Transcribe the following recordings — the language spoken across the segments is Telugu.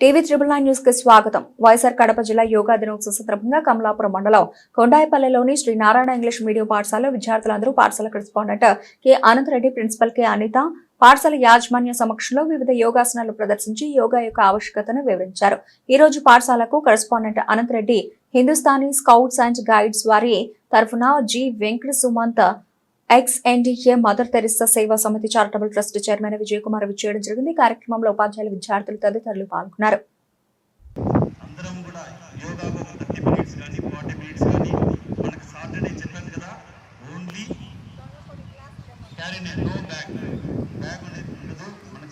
టీవీ త్రిబుల్ నైన్ న్యూస్కి స్వాగతం. వైఎస్ఆర్ కడప జిల్లా యోగా దినోత్సవ సందర్భంగా కమలాపురం మండలం కొండాయిపల్లెలోని శ్రీ నారాయణ ఇంగ్లీష్ మీడియం పాఠశాలలో విద్యార్థులందరూ పాఠశాల correspondent K Anandareddy principal K Anitha పాఠశాల యాజమాన్య సమక్షంలో వివిధ యోగాసనాలు ప్రదర్శించి యోగా యొక్క ఆవశ్యకతను వివరించారు. ఈ రోజు పాఠశాలకు correspondent Anantareddy Hindustani scouts and guides వారి తరఫున G Venkata Sumanth ex NDA Mother Teresa Seva Samiti charitable trust chairman Vijay Kumar విచ్చేయడం జరిగింది. కార్యక్రమంలో ఉపాధ్యాయులు విద్యార్థులు తదితరులు పాల్గొన్నారు.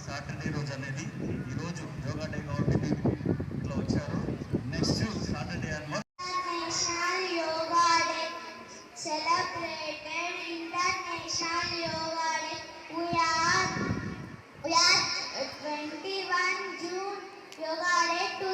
సాటర్డే రోజు అనేది ఈరోజు యోగా డే కాబట్టి ఇట్లా వచ్చారు. Day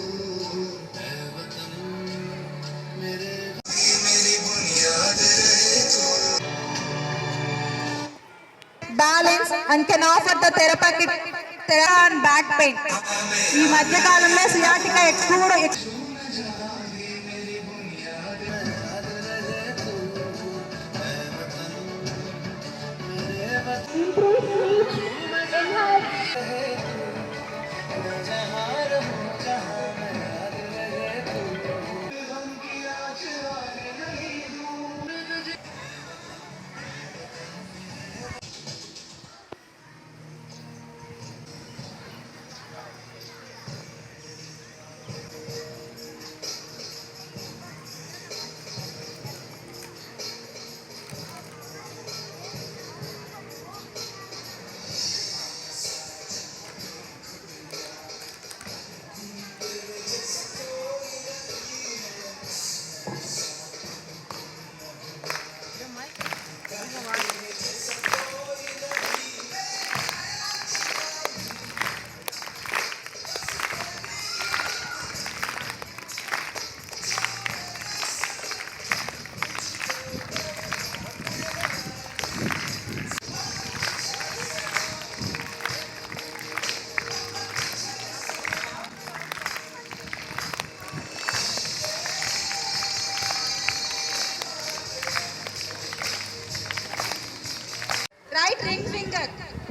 Balance and can offer the therapeutic therapy and back pain ఈ మధ్య కాలంలో సియాటికా ఎక్కువ right ring finger